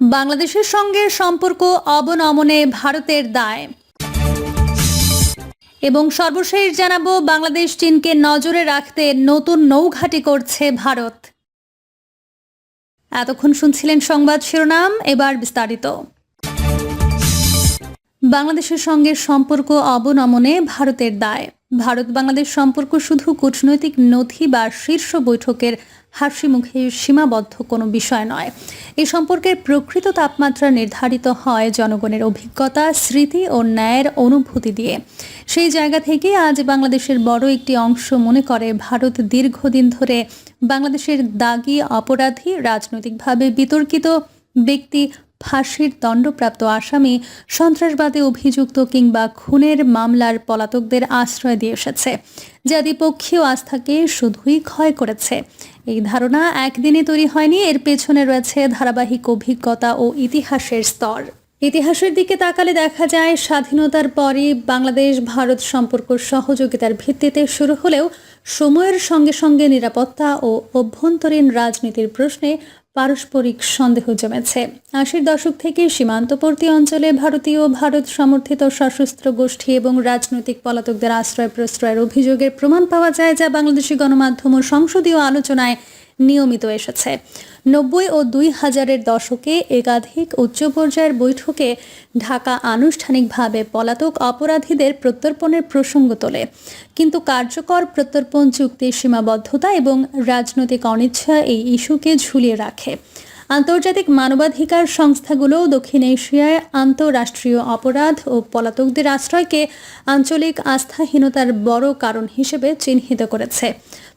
বাংলাদেশের সঙ্গে সম্পর্ক অবনমনে ভারতের দায়। এবং সর্বশেষ জানাব, বাংলাদেশ চীনকে নজরে রাখতে নতুন নৌঘাটি করছে ভারত। এতক্ষণ শুনছিলেন সংবাদ শিরোনাম, এবার বিস্তারিত। বাংলাদেশের সঙ্গে সম্পর্ক অবনমনে ভারতের দায়। ভারত বাংলাদেশ সম্পর্ক শুধু কূটনৈতিক নথি বা শীর্ষ বৈঠকের হাসি মুখে সীমাবদ্ধ কোনো বিষয় নয়। এই সম্পর্কের প্রকৃত তাপমাত্রা নির্ধারিত হয় জনগণের অভিজ্ঞতা, স্মৃতি ও ন্যায়ের অনুভূতি দিয়ে। সেই জায়গা থেকে আজ বাংলাদেশের বড় একটি অংশ মনে করে ভারত দীর্ঘদিন ধরে বাংলাদেশের দাগি, অপরাধী, রাজনৈতিকভাবে বিতর্কিত ব্যক্তি, ফাঁসির দণ্ডপ্রাপ্ত আসামি, সন্ত্রাসবাদে অভিযুক্ত কিংবা খুনের মামলার পলাতকদের আশ্রয় দিয়ে এসেছে। যা দ্বিপক্ষীয় আস্থাকে শুধুই ক্ষয় করেছে। এই ধারণা একদিনে তৈরি হয়নি, এর পেছনে রয়েছে ধারাবাহিক অভিজ্ঞতা ও ইতিহাসের স্তর। ইতিহাসের দিকে তাকালে দেখা যায়, স্বাধীনতার পরই বাংলাদেশ ভারত সম্পর্ক সহযোগিতার ভিত্তিতে শুরু হলেও সময়ের সঙ্গে সঙ্গে নিরাপত্তা ও অভ্যন্তরীণ রাজনীতির প্রশ্নে পারস্পরিক সন্দেহ জমেছে। আশির দশক থেকে সীমান্তবর্তী অঞ্চলে ভারতীয় ভারত সমর্থিত সশস্ত্র গোষ্ঠী এবং রাজনৈতিক পলাতকদের আশ্রয় প্রশ্রয়ের অভিযোগের প্রমাণ পাওয়া যায় যা বাংলাদেশি গণমাধ্যম ও সংসদীয় আলোচনায় নিয়মিত এসেছে। নব্বই ও দুই হাজারের দশকে একাধিক উচ্চ পর্যায়ের বৈঠকে ঢাকা আনুষ্ঠানিকভাবে পলাতক অপরাধীদের প্রত্যর্পণের প্রসঙ্গ তোলে। কিন্তু কার্যকর প্রত্যর্পণ চুক্তির সীমাবদ্ধতা এবং রাজনৈতিক অনিচ্ছা এই ইস্যুকে ঝুলিয়ে রাখে। আন্তর্জাতিক মানবাধিকার সংস্থাগুলো দক্ষিণ এশিয়ায় আন্তঃরাষ্ট্রীয় অপরাধ ও পলাতকদের আশ্রয়কে আঞ্চলিক আস্থাহীনতার বড় কারণ হিসেবে চিহ্নিত করেছে।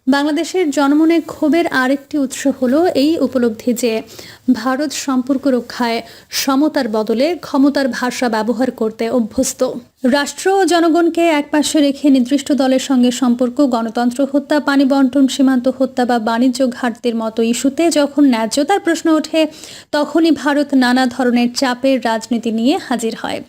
বাংলাদেশের জনমনে ক্ষোভের আরেকটি উৎস হলো এই উপলব্ধি যে ভারত সম্পর্ক রক্ষায় সমতার বদলে ক্ষমতার ভাষা ব্যবহার করতে অভ্যস্ত। রাষ্ট্র ও জনগণকে একপাশে রেখে নির্দিষ্ট দলের সঙ্গে সম্পর্ক, গণতন্ত্র, হত্যা, পানি বন্টন, সীমান্ত হত্যা বা বাণিজ্য ঘাটতির মতো ইস্যুতে যখন ন্যায্যতার প্রশ্ন ওঠে, তখনই ভারত নানা ধরনের চাপের রাজনীতি নিয়ে হাজির হয়।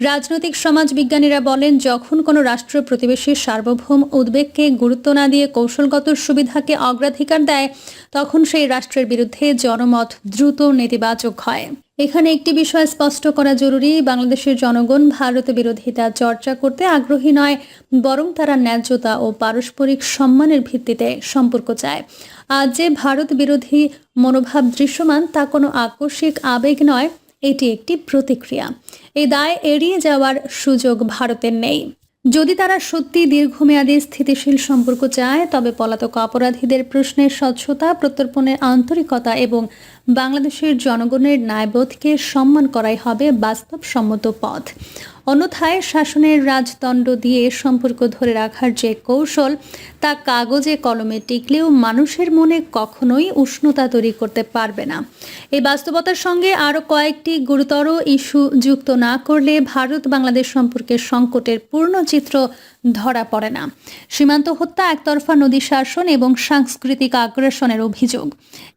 রাজনৈতিক সমাজবিজ্ঞানীরা বলেন, যখন কোনো রাষ্ট্র প্রতিবেশীর সার্বভৌম উদ্বেগকে গুরুত্ব না দিয়ে কৌশলগত সুবিধাকে অগ্রাধিকার দেয়, তখন সেই রাষ্ট্রের বিরুদ্ধে জনমত দ্রুত নেতিবাচক হয়। এখানে একটি বিষয় স্পষ্ট করা জরুরি, বাংলাদেশের জনগণ ভারত বিরোধিতা চর্চা করতে আগ্রহী নয়, বরং তারা ন্যায্যতা ও পারস্পরিক সম্মানের ভিত্তিতে সম্পর্ক চায়। আজ যে ভারত বিরোধী মনোভাব দৃশ্যমান, তা কোনো আকস্মিক আবেগ নয়, এটি একটি প্রতিক্রিয়া। এই দায় এড়িয়ে যাওয়ার সুযোগ ভারতের নেই। যদি তারা সত্যি দীর্ঘমেয়াদী স্থিতিশীল সম্পর্ক চায়, তবে পলাতক অপরাধীদের প্রশ্নের স্বচ্ছতা, প্রত্যর্পণের আন্তরিকতা এবং বাংলাদেশের জনগণের ন্যায়বোধকে সম্মান করাই হবে বাস্তবসম্মত পথ। অন্যথায় শাসনের রাজদণ্ড দিয়ে সম্পর্ক ধরে রাখার যে কৌশল, তা কাগজে কলমে টিকলেও মানুষের মনে কখনোই উষ্ণতা তৈরি করতে পারবে না। এই বাস্তবতার সঙ্গে আরও কয়েকটি গুরুতর ইস্যু যুক্ত না করলে ভারত বাংলাদেশ সম্পর্কে সংকটের পূর্ণ চিত্র ধরা পড়ে না। সীমান্ত হত্যা একতরফা নদী শাসন এবং সাংস্কৃতিক আগ্রাসনের অভিযোগ।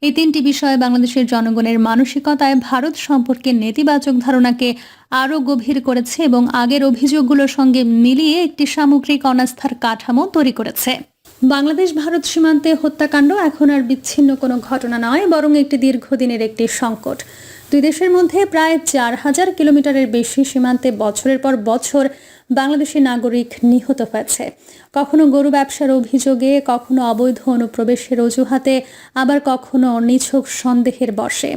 এই তিনটি বিষয়ে বাংলাদেশের জনগণের মানসিকতায় ভারত সম্পর্কে নেতিবাচক ধারণাকে আরও গভীর করেছে এবং আগের অভিযোগগুলোর সঙ্গে মিলিয়ে একটি সামগ্রিক অনাস্থার কাঠামো তৈরি করেছে। বাংলাদেশ ভারত সীমান্তে হত্যাকাণ্ড এখন আর বিচ্ছিন্ন কোনো ঘটনা নয়, বরং একটি দীর্ঘদিনের একটি সংকট। দুই দেশের মধ্যে প্রায় চার হাজার কিলোমিটারের বেশি সীমান্তে বছরের পর বছর বাংলাদেশি নাগরিক নিহত হয়েছে। কখনো গরু ব্যবসার অভিযোগে, কখনো অবৈধ অনুপ্রবেশের অজুহাতে, আবার কখনো নিছক সন্দেহের বসে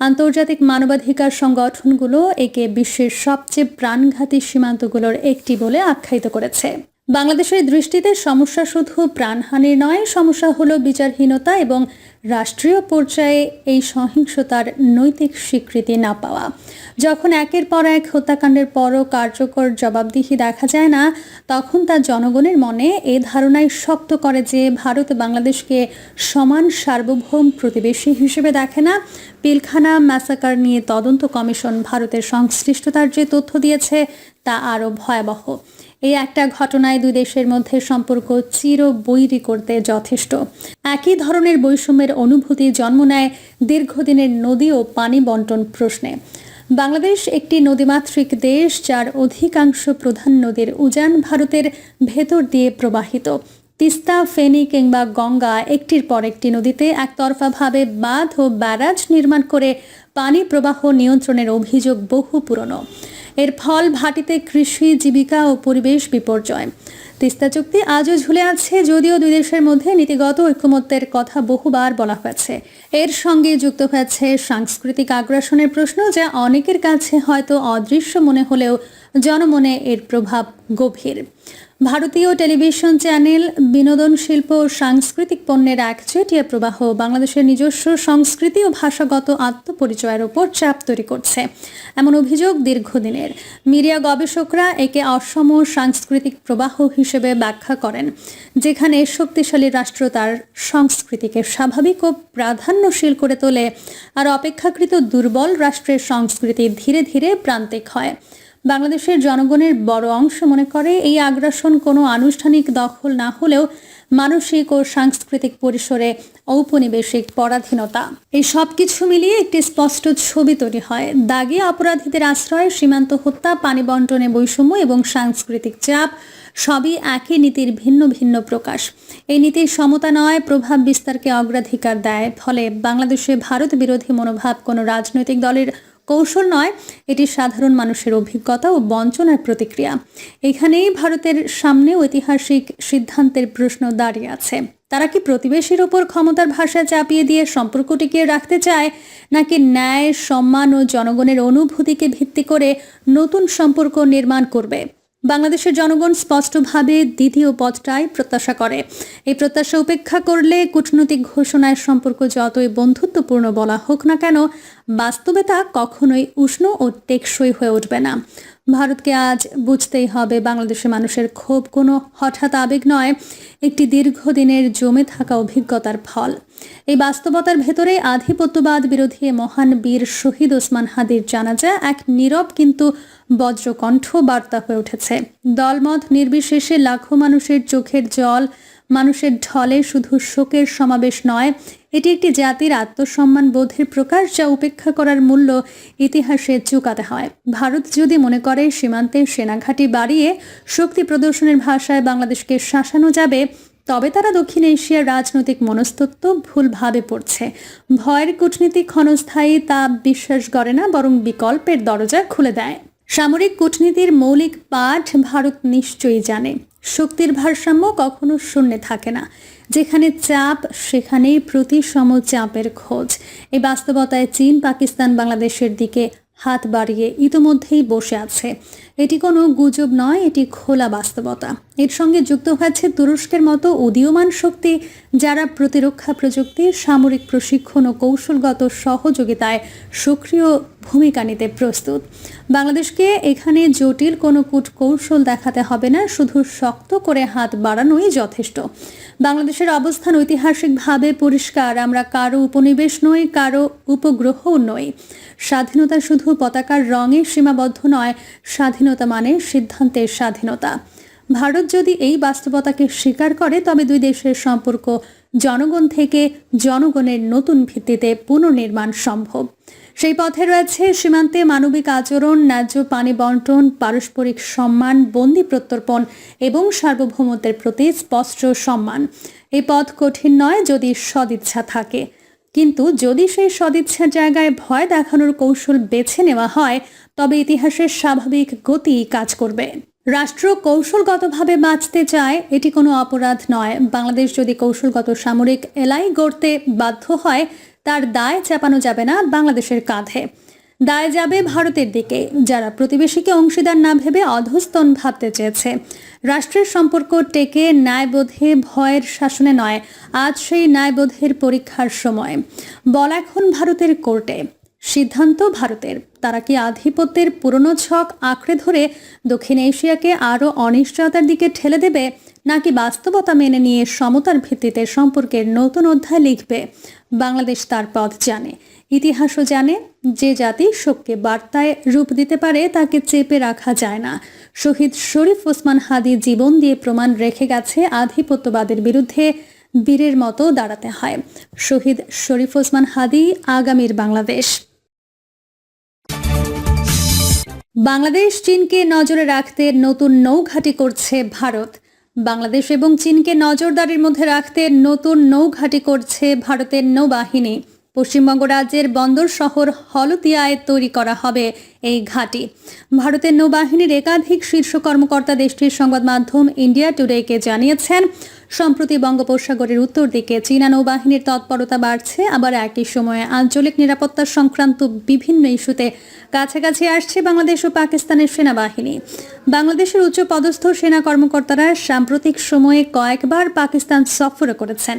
আন্তর্জাতিক মানবাধিকার সংগঠনগুলো একে বিশ্বের সবচেয়ে প্রাণঘাতী সীমান্তগুলোর একটি বলে আখ্যায়িত করেছে। বাংলাদেশের দৃষ্টিতে সমস্যা শুধু প্রাণহানির নয়, সমস্যা হলো বিচারহীনতা এবং রাষ্ট্রীয় পর্যায়ে এই সহিংসতার নৈতিক স্বীকৃতি না পাওয়া। যখন একের পর এক হত্যাকাণ্ডের পরও কার্যকর জবাবদিহি দেখা যায় না, তখন তা জনগণের মনে এ ধারণায় শক্ত করে যে ভারত বাংলাদেশকে সমান সার্বভৌম প্রতিবেশী হিসেবে দেখে না, পিলখানা ম্যাসাকার নিয়ে তদন্ত কমিশন ভারতের সংশ্লিষ্টতার যে তথ্য দিয়েছে, তা আরও ভয়াবহ। এই একটা ঘটনায় দুই দেশের মধ্যে সম্পর্ক চির বৈরী করতে যথেষ্ট। একই ধরনের বৈষম্যের অনুভূতি জন্ম নেয় দীর্ঘদিনের নদী ও পানি বন্টন প্রশ্নে। বাংলাদেশ একটি নদীমাতৃক দেশ, যার অধিকাংশ প্রধান নদীর উজান ভারতের ভেতর দিয়ে প্রবাহিত। তিস্তা, ফেনী কিংবা গঙ্গা একটির পর একটি নদীতে একতরফাভাবে বাঁধ ও ব্যারাজ নির্মাণ করে পানি প্রবাহ নিয়ন্ত্রণের অভিযোগ বহু পুরনো। এর ফল ভাটিতে কৃষি, জীবিকা ও পরিবেশ বিপর্যয়। তিস্তা চুক্তি আজও ঝুলে আছে, যদিও দুই দেশের মধ্যে নীতিগত ঐক্যমত্যের কথা বহুবার বলা হয়েছে। এর সঙ্গে যুক্ত হয়েছে সাংস্কৃতিক আগ্রাসনের প্রশ্ন, যা অনেকের কাছে হয়তো অদৃশ্য মনে হলেও জনমনে এর প্রভাব গভীর। ভারতীয় টেলিভিশন চ্যানেল বিনোদন শিল্প ও সাংস্কৃতিক পণ্যের একচেটিয়া প্রবাহ বাংলাদেশের নিজস্ব সংস্কৃতি ও ভাষাগত আত্মপরিচয়ের ওপর চাপ তৈরি করছে। এমন অভিযোগ দীর্ঘদিনের। মিডিয়া গবেষকরা একে অসম সাংস্কৃতিক প্রবাহ হিসেবে ব্যাখ্যা করেন, যেখানে শক্তিশালী রাষ্ট্র তার সংস্কৃতিকে স্বাভাবিক ও প্রাধান্যশীল করে তোলে আর অপেক্ষাকৃত দুর্বল রাষ্ট্রের সংস্কৃতি ধীরে ধীরে প্রান্তিক হয়। বাংলাদেশের জনগণের বড় অংশ মনে করে এই আগ্রাসন কোনো আনুষ্ঠানিক দখল না হলেও মানসিক ও সাংস্কৃতিক পরিসরে ঔপনিবেশিক পরাধীনতা। এই সব কিছু মিলিয়ে একটি স্পষ্ট ছবি তৈরি হয়। দাগি অপরাধীদের আশ্রয় সীমান্ত হত্যা, পানি বন্টনে বৈষম্য এবং সাংস্কৃতিক চাপ সবই একই নীতির ভিন্ন ভিন্ন প্রকাশ। এই নীতির সমতা নয়, প্রভাব বিস্তারকে অগ্রাধিকার দেয়। ফলে বাংলাদেশে ভারত বিরোধী মনোভাব কোনো রাজনৈতিক দলের কৌশল নয়, এটি সাধারণ মানুষের অভিজ্ঞতা ও বঞ্চনার প্রতিক্রিয়া। এখানেই ভারতের সামনে ঐতিহাসিক সিদ্ধান্তের প্রশ্ন দাঁড়িয়ে আছে। তারা কি প্রতিবেশীর ওপর ক্ষমতার ভাষা চাপিয়ে দিয়ে সম্পর্ক টিকিয়ে রাখতে চায়, নাকি ন্যায়, সম্মান ও জনগণের অনুভূতিকে ভিত্তি করে নতুন সম্পর্ক নির্মাণ করবে? বাংলাদেশের জনগণ স্পষ্টভাবে দ্বিতীয় পথটাই প্রত্যাশা করে। এই প্রত্যাশা উপেক্ষা করলে কূটনৈতিক ঘোষণায় সম্পর্ক যতই বন্ধুত্বপূর্ণ বলা হোক না কেন বাস্তবে তা কখনোই উষ্ণ ও টেকসই হয়ে উঠবে না। ভারতকে আজ বুঝতেই হবে বাংলাদেশের মানুষের ক্ষোভ কোনো হঠাৎ আবেগ নয়, একটি দীর্ঘদিনের জমে থাকা অভিজ্ঞতার ফল। এই বাস্তবতার ভেতরে আধিপত্যবাদ বিরোধী মহান বীর শহীদ ওসমান হাদির জানাজা এক নীরব কিন্তু বজ্রকণ্ঠ বার্তা হয়ে উঠেছে। দলমত নির্বিশেষে লাখো মানুষের চোখের জল মানুষের ঢলে শুধু শোকের সমাবেশ নয়, এটি একটি জাতির আত্মসম্মান বোধের প্রকাশ যা উপেক্ষা করার মূল্য ইতিহাসে চুকাতে হয়। ভারত যদি মনে করে সীমান্তে সেনাঘাঁটি বাড়িয়ে শক্তি প্রদর্শনের ভাষায় বাংলাদেশকে শাসানো যাবে, তবে তারা দক্ষিণ এশিয়ার রাজনৈতিক মনস্তত্ব ভুলভাবে পড়ছে। ভয়ের কূটনীতি ক্ষণস্থায়ী তা বিশ্বাস করে না, বরং বিকল্পের দরজা খুলে দেয়। সামরিক কূটনীতির মৌলিক পাঠ ভারত নিশ্চয়ই জানে। শক্তির ভারসাম্য কখনো শূন্যে থাকে না। যেখানে চাপ, সেখানেই প্রতিসম চাপের খোঁজ। এই বাস্তবতায় চীন, পাকিস্তান, বাংলাদেশের দিকে হাত বাড়িয়ে ইতোমধ্যেই বসে আছে। এটি কোনো গুজব নয়, এটি খোলা বাস্তবতা। এর সঙ্গে যুক্ত হয়েছে তুরস্কের মতো উদীয়মান শক্তি যারা প্রতিরক্ষা প্রযুক্তি, সামরিক প্রশিক্ষণ ও কৌশলগত সহযোগিতায় সক্রিয় ভূমিকা নিতে প্রস্তুত। বাংলাদেশকে এখানে জটিল কোনো কূট কৌশল দেখাতে হবে না, শুধু শক্ত করে হাত বাড়ানোই যথেষ্ট। বাংলাদেশের অবস্থান ঐতিহাসিকভাবে পরিষ্কার, আমরা কারও উপনিবেশ নই, কারও উপগ্রহও নই। স্বাধীনতা শুধু পতাকার রঙে সীমাবদ্ধ নয়, স্বাধীনতা মানে সিদ্ধান্তের স্বাধীনতা। ভারত যদি এই বাস্তবতাকে স্বীকার করে, তবে দুই দেশের সম্পর্ক জনগণ থেকে জনগণের নতুন ভিত্তিতে পুনর্নির্মাণ সম্ভব। সেই পথে রয়েছে সীমান্তে মানবিক আচরণ, ন্যায্য পানি বন্টন, পারস্পরিক সম্মান, বন্দি প্রত্যর্পণ এবং সার্বভৌমত্বের প্রতি স্পষ্ট সম্মান। এই পথ কঠিন নয় যদি সদিচ্ছা থাকে। কিন্তু যদি সেই সদিচ্ছার জায়গায় ভয় দেখানোর কৌশল বেছে নেওয়া হয়, তবে ইতিহাসের স্বাভাবিক গতি কাজ করবে। রাষ্ট্র কৌশলগতভাবে বাঁচতে চায়, এটি কোনো অপরাধ নয়। বাংলাদেশ যদি কৌশলগত সামরিক এলাই গড়তে বাধ্য হয়, তার দায় চাপানো যাবে না বাংলাদেশের কাঁধে। দায় যাবে ভারতের দিকে, যারা প্রতিবেশীকে অংশীদার না ভেবে অধস্তন ভাবতে চেয়েছে। রাষ্ট্রের সম্পর্ক টেকে ন্যায়বোধে ভয়ের শাসনে নয়, আজ সেই ন্যায়বোধের পরীক্ষার সময়। বল এখন ভারতের কোর্টে, সিদ্ধান্ত ভারতের। তারা কি আধিপত্যের পুরনো ছক আঁকড়ে ধরে দক্ষিণ এশিয়াকে আরও অনিশ্চয়তার দিকে ঠেলে দেবে, নাকি বাস্তবতা মেনে নিয়ে সমতার ভিত্তিতে সম্পর্কের নতুন অধ্যায় লিখবে? বাংলাদেশ তার পথ জানে। ইতিহাসও জানে যে জাতি শোককে বার্তায় রূপ দিতে পারে তাকে চেপে রাখা যায় না। শহীদ শরীফ ওসমান হাদি জীবন দিয়ে প্রমাণ রেখে গেছে আধিপত্যবাদের বিরুদ্ধে বীরের মতো দাঁড়াতে হয়। শহীদ শরীফ ওসমান হাদি, আগামীর বাংলাদেশ। বাংলাদেশ চীনকে নজরে রাখতে নতুন নৌঘাটি করছে ভারত। বাংলাদেশ এবং চীনকে নজরদারির মধ্যে রাখতে নতুন নৌঘাঁটি করছে ভারতের নৌবাহিনী। পশ্চিমবঙ্গ রাজ্যের বন্দর শহর হলদিয়ায় তৈরি করা হবে এই ঘাঁটি। ভারতের নৌবাহিনীর একাধিক শীর্ষ কর্মকর্তা দেশটির সংবাদ মাধ্যম ইন্ডিয়া টুডেকে জানিয়েছেন, সম্প্রতি বঙ্গোপসাগরের উত্তর দিকে চীনা নৌবাহিনীর তৎপরতা বাড়ছে, আবার একই সময়ে আঞ্চলিক নিরাপত্তা সংক্রান্ত বিভিন্ন ইস্যুতে কাছাকাছি আসছে বাংলাদেশ ও পাকিস্তানের সেনাবাহিনী। বাংলাদেশের উচ্চ পদস্থ সেনা কর্মকর্তারা সাম্প্রতিক সময়ে কয়েকবার পাকিস্তান সফর করেছেন।